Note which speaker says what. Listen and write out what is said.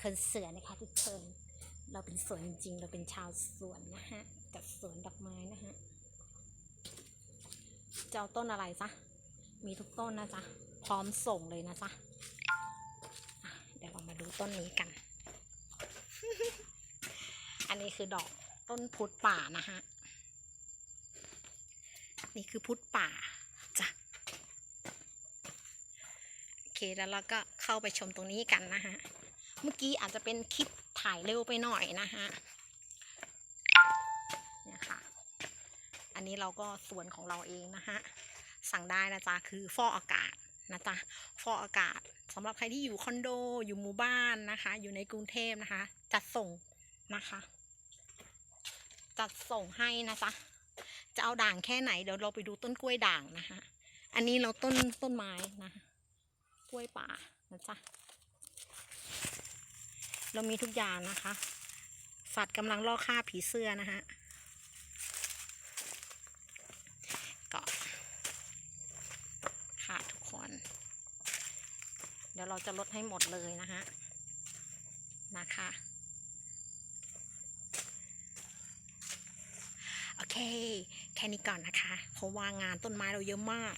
Speaker 1: คนเสือนะคะทุกคน เราเป็นสวนจริง เราเป็นชาวสวนนะฮะ จัดสวนดอกไม้นะฮะจะเอาต้นอะไรจ๊ะ มีทุกต้นนะจ๊ะ พร้อมส่งเลยนะจ๊ะ เดี๋ยวเรามาดูต้นนี้กัน อันนี้คือดอกต้นพุทธป่านะฮะ นี่คือพุทธป่าจ้ะ โอ เคแล้วเราก็เข้าไปชมตรงนี้กันนะฮะ เมื่อกี้อาจจะเป็นคลิปถ่ายเร็วไปหน่อยนะฮะเนี่ยค่ะ อันนี้เราก็สวนของเราเองนะฮะ สั่งได้นะจ๊ะคือฟอกอากาศนะจ๊ะฟอกอากาศสำหรับใครที่อยู่คอนโดอยู่หมู่บ้านนะคะ อยู่ในกรุงเทพนะคะ จัดส่งนะคะ จัดส่งให้นะจ๊ะจะเอาด่างแค่ไหนเดี๋ยวเราไปดูต้นกล้วยด่างนะคะ อันนี้เราต้นต้นไม้นะก ล้วยป่านะจ๊ะ เรามีทุกอย่างนะคะ สัตว์กำลังล่อฆ่าผีเสื้อนะฮะก็ค่ะทุกคน เดี๋ยวเราจะลดให้หมดเลยนะฮะ นะคะโอเค แค่นี้ก่อนนะคะ เพราะว่างานต้นไม้เราเยอะมาก